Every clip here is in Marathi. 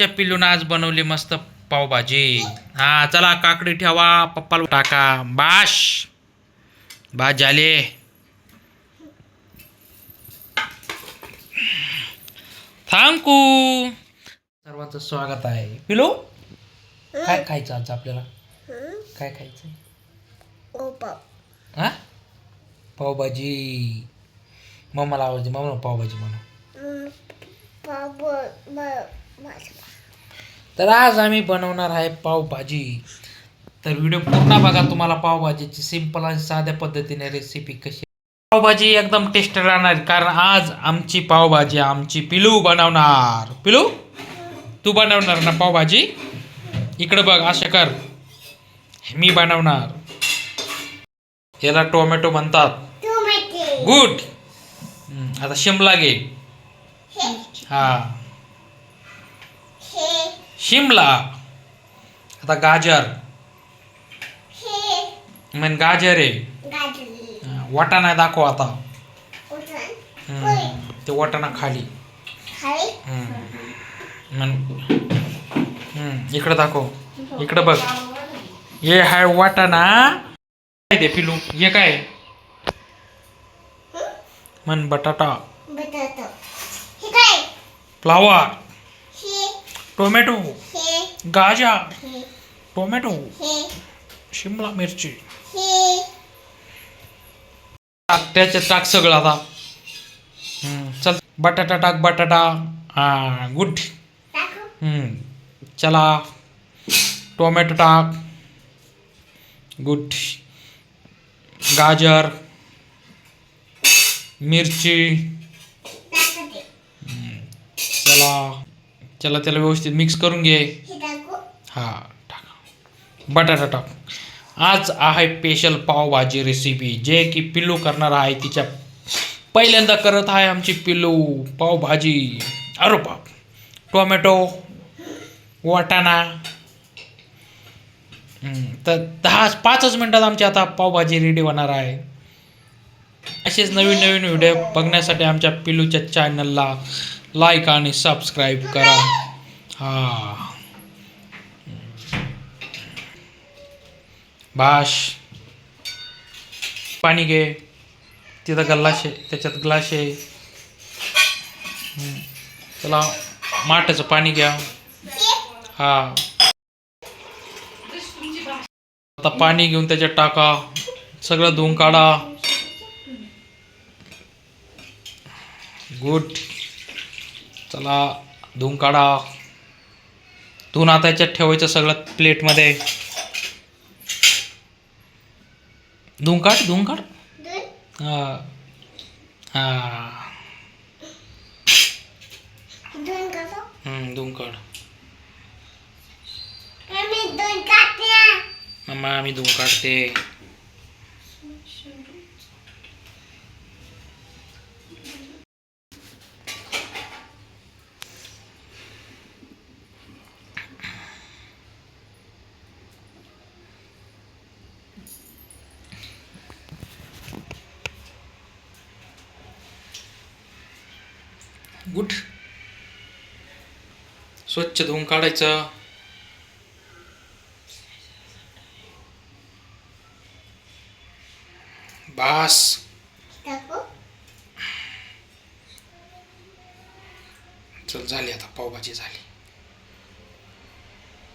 आमच्या पिल्लून आज बनवली मस्त पावभाजी. हा चला काकडी ठेवा पप्पाला टाका. बाश! बा झाले. थँकू सर्वांचं स्वागत आहे. पिलू काय खायचं आज आपल्याला? काय खायचं? हा? पावभाजी. मम्माला आवडते मम्मा पावभाजी म्हणा. तर आज आम्ही बनवणार आहे पावभाजी. तर व्हिडिओ पूर्ण बघा तुम्हाला पावभाजीची सिंपल आणि साध्या पद्धतीने रेसिपी कशी. पावभाजी एकदम टेस्ट राहणार कारण आज आमची पावभाजी आमची पिलू बनवणार. पिलू तू बनवणार ना पावभाजी? इकडं बघ असं कर. मी बनवणार. याला टोमॅटो म्हणतात. गुड. आता शिमला घे. हा. शिमला आता गाजर. म्हण गाजर आहे. वाटाणा दाखव आता. हम्म, ते वाटाणा खाली. म्हण हम्म, इकडं दाखव. इकडं बघ. हे हाय वाटाणा. काय ते पिलू? हे काय? म्हण बटाटा. फ्लावर. टोमॅटो गाजर टोमॅटो शिमला मिरची. टाक त्याच्यात टाक सगळं आता. हम्म, चल. बटाटा टाक बटाटा. हा गुड. हम्म, चला. टोमॅटो टाक. गुड. गाजर मिरची. चला. चला त्याला व्यवस्थित मिक्स करून घे. हा टाक. बटाटा टाक आज आहे स्पेशल पावभाजी रेसिपी जे की पिल्लू करणार आहे तिच्या पहिल्यांदा करत आहे आमची पिल्लू. पावभाजी. अरे बाप. टोमॅटो वाटाणा. तर दहा पाचच मिनटात आमची आता पावभाजी रेडी होणार आहे. असेच नवीन नवीन व्हिडिओ बघण्यासाठी आमच्या पिल्लूच्या चॅनलला लाईक आणि सबस्क्राईब करा. हा. भाष पाणी घे. तिथं गल्लाश आहे त्याच्यात ग्लास आहे त्याला माठाचं पाणी घ्या. हा. आता पाणी घेऊन त्याच्यात टाका. सगळं धुवून काढा. गुड चला धुवून काढा. धुवून आता याच्यात ठेवायचं सगळं प्लेटमध्ये. धुवून काढ धुवून काढ. हा. हा. धुवून काढ. मम्मा आम्ही धुवून काढते. गुड स्वच्छ धुवून काढायचं. बास. चल झाली आता पावभाजी झाली.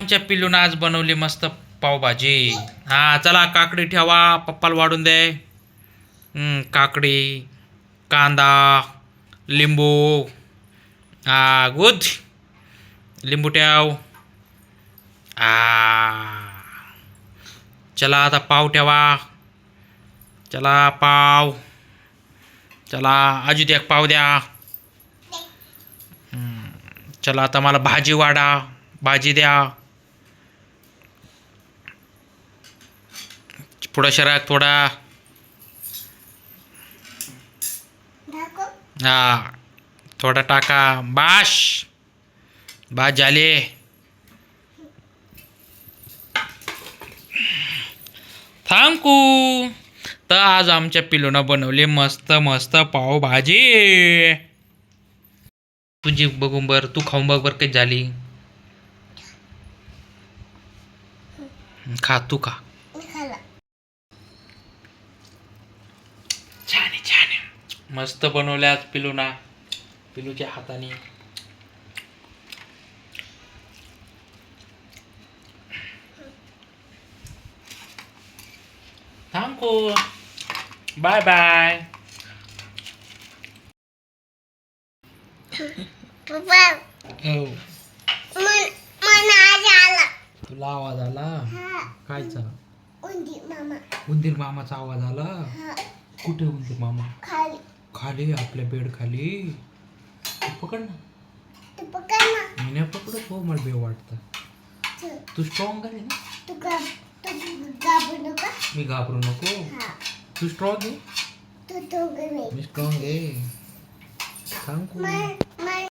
आमच्या पिल्लून आज बनवली मस्त पावभाजी. हा चला काकडी ठेवा पप्पाला वाढून दे. हम्म, काकडी कांदा लिंबू. हा गुड लिंबू ठेव आ. चला आता पाव ठेवा. चला पाव. चला अजून एक पाव द्या. चला आता मला भाजी वाढा. भाजी द्या. पुढं शराक थोडा. हा. थोडा टाका. बाश. बा झाले थांबकू. तर आज आमच्या पिलोनं बनवले मस्त मस्त पावभाजी. तुझी बघून बर तू खाऊन बघ बर काही झाली. खा तू खा. छान छान मस्त बनवल्या आज पिलोना. पिलूच्या हाताने. Thank you bye bye. हो. तुला आवाज आला? कायचा? उंदीर मामाचा आवाज आला? कुठे उंदीर मामा? खाली. खाली आपल्या बेड खाली पकड ना. तू पकड ना. मी नाही पकडत हो मला बेव वाटतं. तू स्ट्रॉंग आहे ना? तू गा तू गाबू नका. मी घाबरू नको. हा. तू स्ट्रॉंग आहे? तू तो गणे मी स्ट्रॉंग आहे. सांग मन